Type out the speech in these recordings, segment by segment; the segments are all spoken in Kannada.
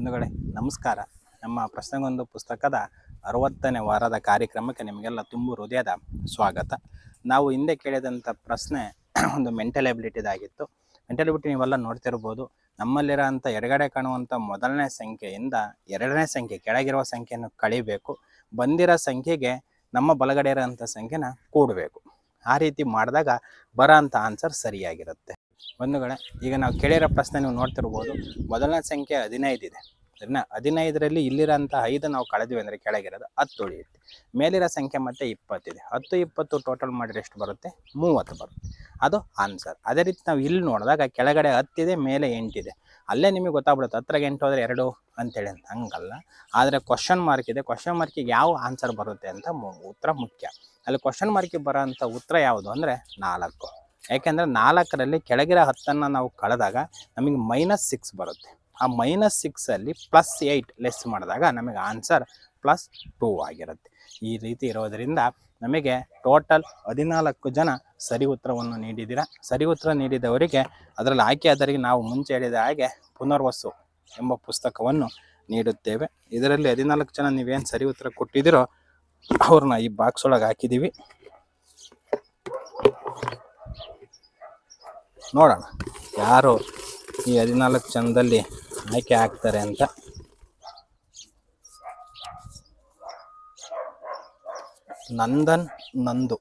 ಬಂಧುಗಳೇ, ನಮಸ್ಕಾರ. ನಮ್ಮ ಪ್ರಶ್ನೆಗೊಂದು ಪುಸ್ತಕದ ಅರವತ್ತನೇ ವಾರದ ಕಾರ್ಯಕ್ರಮಕ್ಕೆ ನಿಮಗೆಲ್ಲ ತುಂಬು ಹೃದಯದ ಸ್ವಾಗತ. ನಾವು ಹಿಂದೆ ಕೇಳಿದಂಥ ಪ್ರಶ್ನೆ ಒಂದು ಮೆಂಟಲ್ ಎಬಿಲಿಟಿದಾಗಿತ್ತು ಮೆಂಟಲ್ ಎಬಿಲಿಟಿ ನೀವೆಲ್ಲ ನೋಡ್ತಿರ್ಬೋದು. ನಮ್ಮಲ್ಲಿರೋಂಥ ಎಡಗಡೆ ಕಾಣುವಂಥ ಮೊದಲನೇ ಸಂಖ್ಯೆಯಿಂದ ಎರಡನೇ ಸಂಖ್ಯೆ, ಕೆಳಗಿರುವ ಸಂಖ್ಯೆಯನ್ನು ಕಳಿಬೇಕು. ಬಂದಿರೋ ಸಂಖ್ಯೆಗೆ ನಮ್ಮ ಬಲಗಡೆ ಇರೋಂಥ ಸಂಖ್ಯೆನ ಕೂಡಬೇಕು. ಆ ರೀತಿ ಮಾಡಿದಾಗ ಬರೋ ಅಂಥ ಆನ್ಸರ್ ಸರಿಯಾಗಿರುತ್ತೆ. ಬಂಧುಗಳೇ, ಈಗ ನಾವು ಕೇಳಿರೋ ಪ್ರಶ್ನೆ ನೀವು ನೋಡ್ತಿರ್ಬೋದು. ಮೊದಲನೇ ಸಂಖ್ಯೆ ಹದಿನೈದು ಇದೆ. ಸರಿನಾ? ಹದಿನೈದರಲ್ಲಿ ಇಲ್ಲಿರೋಂಥ ಐದು ನಾವು ಕಳೆದ್ವಿ ಅಂದರೆ ಕೆಳಗಿರೋದು ಹತ್ತು ಉಳಿಯುತ್ತೆ. ಮೇಲಿರೋ ಸಂಖ್ಯೆ ಮತ್ತೆ ಇಪ್ಪತ್ತಿದೆ ಹತ್ತು, ಇಪ್ಪತ್ತು ಟೋಟಲ್ ಮಾಡಿದ್ರೆ ಎಷ್ಟು ಬರುತ್ತೆ? ಮೂವತ್ತು ಬರುತ್ತೆ. ಅದು ಆನ್ಸರ್ ಅದೇ ರೀತಿ ನಾವು ಇಲ್ಲಿ ನೋಡಿದಾಗ ಕೆಳಗಡೆ ಹತ್ತಿದೆ ಮೇಲೆ ಎಂಟಿದೆ ಅಲ್ಲೇ ನಿಮಗೆ ಗೊತ್ತಾಗ್ಬಿಡುತ್ತೆ, ಹತ್ತಿರಗೆ ಎಂಟು ಹೋದರೆ ಎರಡು ಅಂತೇಳಿ ಅಂತ. ಹಂಗಲ್ಲ. ಆದರೆ ಕ್ವಶನ್ ಮಾರ್ಕ್ ಇದೆ. ಕ್ವಶನ್ ಮಾರ್ಕಿಗೆ ಯಾವ ಆನ್ಸರ್ ಬರುತ್ತೆ ಅಂತ ಉತ್ತರ ಮುಖ್ಯ. ಅಲ್ಲಿ ಕ್ವಶನ್ ಮಾರ್ಕಿಗೆ ಬರೋ ಉತ್ತರ ಯಾವುದು ಅಂದರೆ ನಾಲ್ಕು. ಯಾಕೆಂದರೆ ನಾಲ್ಕರಲ್ಲಿ ಕೆಳಗಿರೋ ಹತ್ತನ್ನು ನಾವು ಕಳೆದಾಗ ನಮಗೆ ಮೈನಸ್ ಸಿಕ್ಸ್ ಬರುತ್ತೆ. ಆ ಮೈನಸ್ ಸಿಕ್ಸಲ್ಲಿ ಪ್ಲಸ್ ಏಯ್ಟ್ ಲೆಸ್ ಮಾಡಿದಾಗ ನಮಗೆ ಆನ್ಸರ್ ಪ್ಲಸ್ ಟೂ ಆಗಿರುತ್ತೆ. ಈ ರೀತಿ ಇರೋದರಿಂದ ನಮಗೆ ಟೋಟಲ್ ಹದಿನಾಲ್ಕು ಜನ ಸರಿ ಉತ್ತರವನ್ನು ನೀಡಿದ್ದೀರಾ? ಸರಿ ಉತ್ತರ ನೀಡಿದವರಿಗೆ ಅದರಲ್ಲಿ ಆಯ್ಕೆಯಾದವರಿಗೆ ನಾವು ಮುಂಚೆ ಹೇಳಿದ ಹಾಗೆ ಪುನರ್ವಸು ಎಂಬ ಪುಸ್ತಕವನ್ನು ನೀಡುತ್ತೇವೆ. ಇದರಲ್ಲಿ ಹದಿನಾಲ್ಕು ಜನ ನೀವೇನು ಸರಿ ಉತ್ತರ ಕೊಟ್ಟಿದ್ದೀರೋ ಅವ್ರನ್ನ ಈ ಬಾಕ್ಸ್ ಒಳಗೆ ಹಾಕಿದ್ದೀವಿ. ನೋಡೋಣ. ಯಾರು ಈ ಹದಿನಾಲ್ಕು ಜನದಲ್ಲಿ ಆಯ್ಕೆ ಆಗ್ತಾರೆ ಅಂತ. ನಂದನ್ ನಂದು.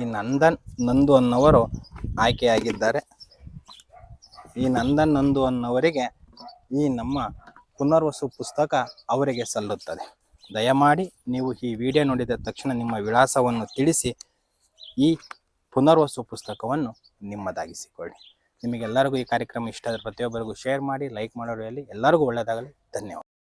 ಈ ನಂದನ್ ನಂದು ಅನ್ನೋವರು ಆಯ್ಕೆಯಾಗಿದ್ದಾರೆ. ಈ ನಂದನ್ ನಂದು ಅನ್ನೋವರಿಗೆ ಈ ನಮ್ಮ ಪುನರ್ವಸು ಪುಸ್ತಕ ಅವರಿಗೆ ಸಲ್ಲುತ್ತದೆ. ದಯಮಾಡಿ ನೀವು ಈ ವಿಡಿಯೋ ನೋಡಿದ ತಕ್ಷಣ ನಿಮ್ಮ ವಿಳಾಸವನ್ನು ತಿಳಿಸಿ ಈ ಪುನರ್ವಸು ಪುಸ್ತಕವನ್ನು ನಿಮ್ಮದಾಗಿಸಿಕೊಳ್ಳಿ. ನಿಮಗೆಲ್ಲರಿಗೂ ಈ ಕಾರ್ಯಕ್ರಮ ಇಷ್ಟ ಆದರೆ ಪ್ರತಿಯೊಬ್ಬರಿಗೂ ಶೇರ್ ಮಾಡಿ, ಲೈಕ್ ಮಾಡೋರು ಎಲ್ಲರಿಗೂ ಒಳ್ಳೆಯದಾಗಲಿ ಧನ್ಯವಾದ.